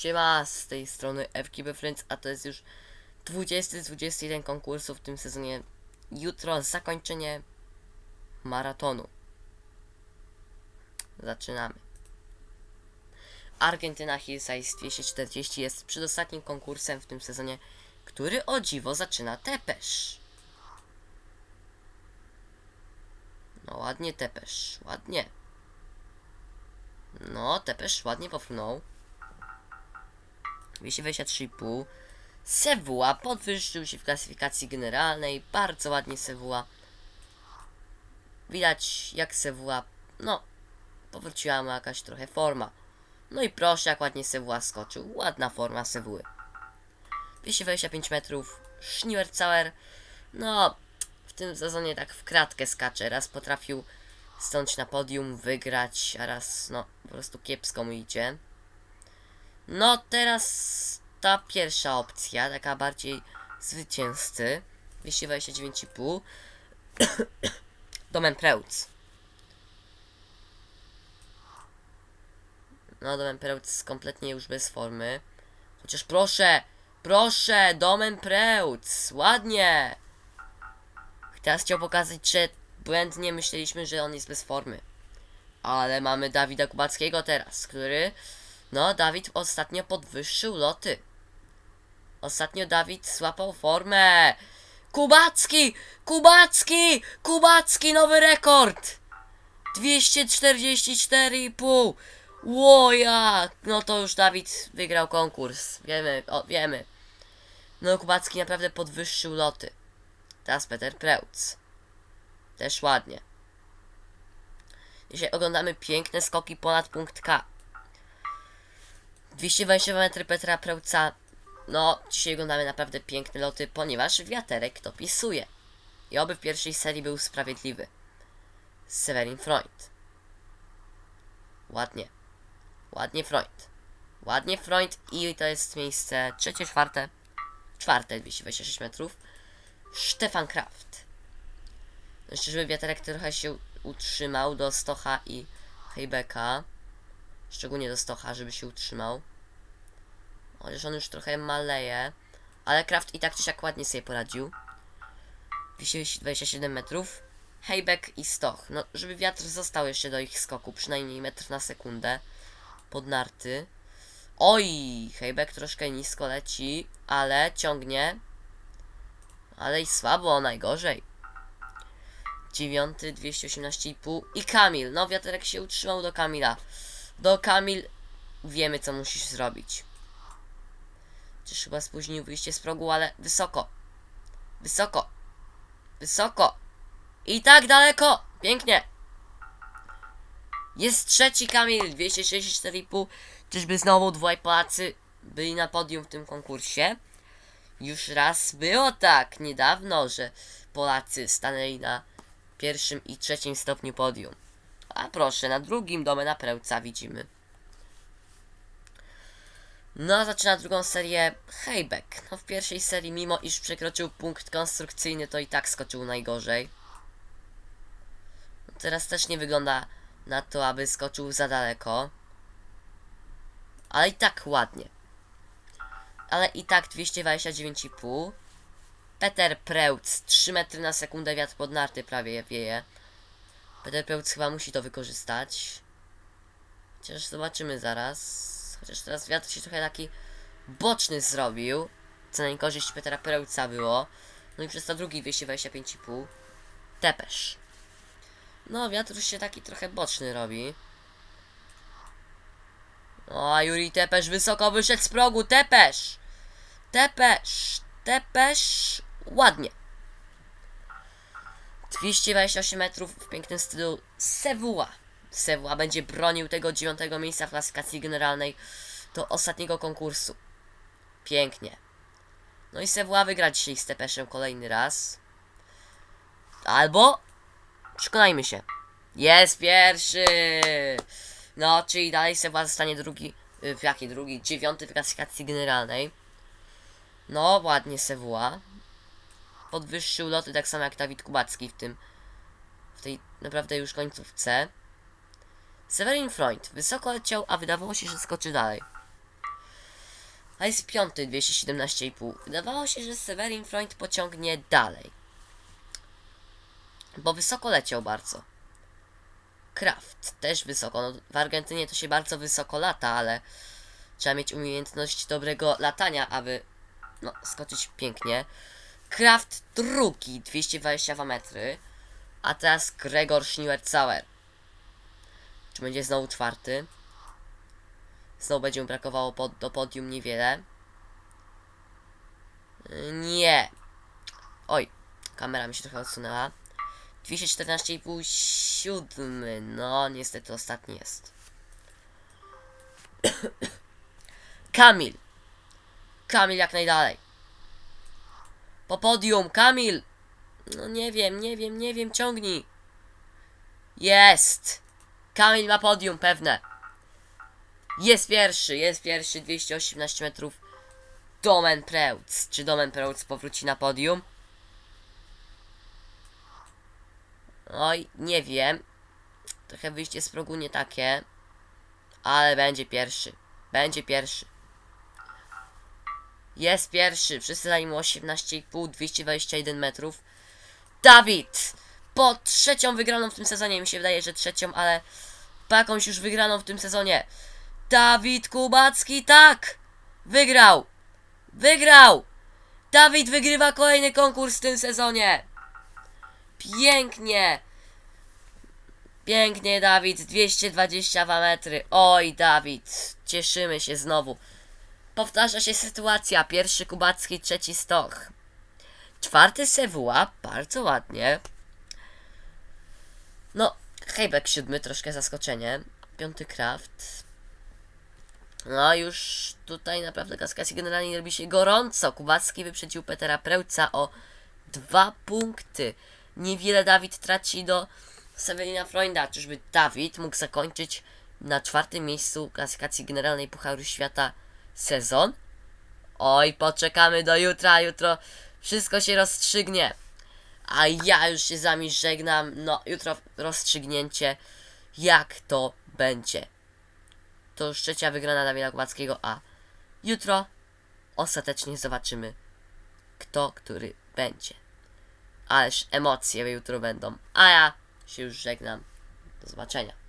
Siema, z tej strony FKB Friends, a to jest już 20 z 21 konkursów w tym sezonie. Jutro zakończenie maratonu. Zaczynamy. Argentyna Hillsize 240 jest przedostatnim konkursem w tym sezonie, który o dziwo zaczyna Tepesz. No ładnie Tepesz, ładnie. No, Tepesz ładnie pofrunął. 223,5. Sewua podwyższył się w klasyfikacji generalnej. Bardzo ładnie Sewua. Widać jak Sewua, no, powróciła mu jakaś trochę forma. No i proszę, jak ładnie Sewua skoczył. Ładna forma Sewuły. 225 metrów. Schnierzauer, no, w tym sezonie tak w kratkę skacze. Raz potrafił stąd na podium wygrać, a raz, no, po prostu kiepsko mu idzie. No teraz ta pierwsza opcja, taka bardziej zwycięzcy. 229,5. Domen Preutz. No, Domen Preutz kompletnie już bez formy. Chociaż proszę, proszę, Domen Preutz, ładnie. Teraz chciał pokazać, że błędnie myśleliśmy, że on jest bez formy. Ale mamy Dawida Kubackiego teraz, który no, Dawid ostatnio podwyższył loty. Ostatnio Dawid złapał formę. Kubacki! Kubacki! Kubacki nowy rekord! 244,5. Łoja! No to już Dawid wygrał konkurs. Wiemy, o, wiemy. No Kubacki naprawdę podwyższył loty. Teraz Peter Preutz. Też ładnie. Dzisiaj oglądamy piękne skoki ponad punkt K. 220 metry Petra Prełca. No, dzisiaj oglądamy naprawdę piękne loty, ponieważ wiaterek to pisuje. I oby w pierwszej serii był sprawiedliwy. Severin Freund. Ładnie. Ładnie Freund. Ładnie Freund i to jest miejsce trzecie, czwarte. Czwarte 226 metrów. Stefan Kraft. Jeszcze, żeby wiaterek trochę się utrzymał do Stocha i Heybeka. Szczególnie do Stocha, żeby się utrzymał. Chociaż on już trochę maleje. Ale Kraft i tak czy siak ładnie sobie poradził. 227 metrów. Hejbek i Stoch. No, żeby wiatr został jeszcze do ich skoku. Przynajmniej metr na sekundę. Pod narty. Oj! Hejbek troszkę nisko leci. Ale ciągnie. Ale i słabo, najgorzej. Dziewiąty, 218,5 i Kamil. No, wiaterek się utrzymał do Kamila. Do Kamil wiemy, co musisz zrobić. Czyż chyba spóźnił wyjście z progu, ale wysoko. Wysoko. Wysoko. I tak daleko. Pięknie. Jest trzeci Kamil, 264,5. Czyżby znowu dwaj Polacy byli na podium w tym konkursie? Już raz było tak niedawno, że Polacy stanęli na pierwszym i trzecim stopniu podium. A proszę, na drugim domena Prełca widzimy. No, a zaczyna drugą serię Hejbek. No, w pierwszej serii, mimo iż przekroczył punkt konstrukcyjny, to i tak skoczył najgorzej. No, teraz też nie wygląda na to, aby skoczył za daleko. Ale i tak ładnie. Ale i tak 229,5. Peter Preutz, 3 metry na sekundę, wiatr pod narty prawie wieje. Peter Preutz chyba musi to wykorzystać. Chociaż zobaczymy zaraz. Chociaż teraz wiatr się trochę taki boczny zrobił. Co na niekorzyść Petera Preutza było. No i przez to drugi 225,5. Tepesz. No, wiatr już się taki trochę boczny robi. O, Juri Tepesz wysoko wyszedł z progu. Tepesz! Tepesz! Tepesz! Ładnie. 228 metrów w pięknym stylu Sewua. Sewua będzie bronił tego dziewiątego miejsca w klasyfikacji generalnej do ostatniego konkursu. Pięknie. No i Sewua wygra dzisiaj z Tepeszem kolejny raz. Albo przekonajmy się. Jest pierwszy! No, czyli dalej Sewua zostanie drugi. y, W jaki drugi? Dziewiąty w klasyfikacji generalnej. No, ładnie Sewua. Podwyższył loty tak samo jak Dawid Kubacki w tym. W tej naprawdę już końcówce. Severin Freund wysoko leciał, a wydawało się, że skoczy dalej. jest piąty 217,5. Wydawało się, że Severin Freund pociągnie dalej. Bo wysoko leciał bardzo. Kraft też wysoko. No, w Argentynie to się bardzo wysoko lata, ale trzeba mieć umiejętność dobrego latania, aby no, skoczyć pięknie. Kraft drugi 222 metry. A teraz Gregor Schniewer-Cauer. Czy będzie znowu czwarty? Znowu będzie mu brakowało pod, do podium niewiele. Y, Nie. Oj, kamera mi się trochę odsunęła. 214,5 siódmy. No, niestety ostatni jest. Kamil. Kamil jak najdalej. Po podium, Kamil! No nie wiem, nie wiem, nie wiem, ciągnij. Jest! Kamil ma podium, pewne. Jest pierwszy, jest pierwszy, 218 metrów. Domen Preutz. Czy Domen Preutz powróci na podium? Oj, nie wiem. Trochę wyjście z progu nie takie. Ale będzie pierwszy. Będzie pierwszy. Jest pierwszy. Wszyscy za nim 18,5, 221 metrów. Dawid! Po trzecią wygraną w tym sezonie. Mi się wydaje, że trzecią, ale po jakąś już wygraną w tym sezonie. Dawid Kubacki, tak! Wygrał! Wygrał! Dawid wygrywa kolejny konkurs w tym sezonie! Pięknie! Pięknie, Dawid, 222 metry. Oj, Dawid, cieszymy się znowu. Powtarza się sytuacja. Pierwszy Kubacki, trzeci Stoch. Czwarty Sewuła, bardzo ładnie. No, Hejbek siódmy, troszkę zaskoczenie. Piąty Kraft. No, już tutaj naprawdę klasyfikacji generalnie robi się gorąco. Kubacki wyprzedził Petera Prełca o dwa punkty. Niewiele Dawid traci do Severina Freunda. Czyżby Dawid mógł zakończyć na czwartym miejscu klasyfikacji generalnej Pucharu Świata sezon? Oj, poczekamy do jutra. Jutro wszystko się rozstrzygnie. A ja już się z wami żegnam. No, jutro rozstrzygnięcie, jak to będzie. To już trzecia wygrana Dawida Kubackiego, a jutro ostatecznie zobaczymy, kto który będzie. Ależ emocje jutro będą. A ja się już żegnam. Do zobaczenia.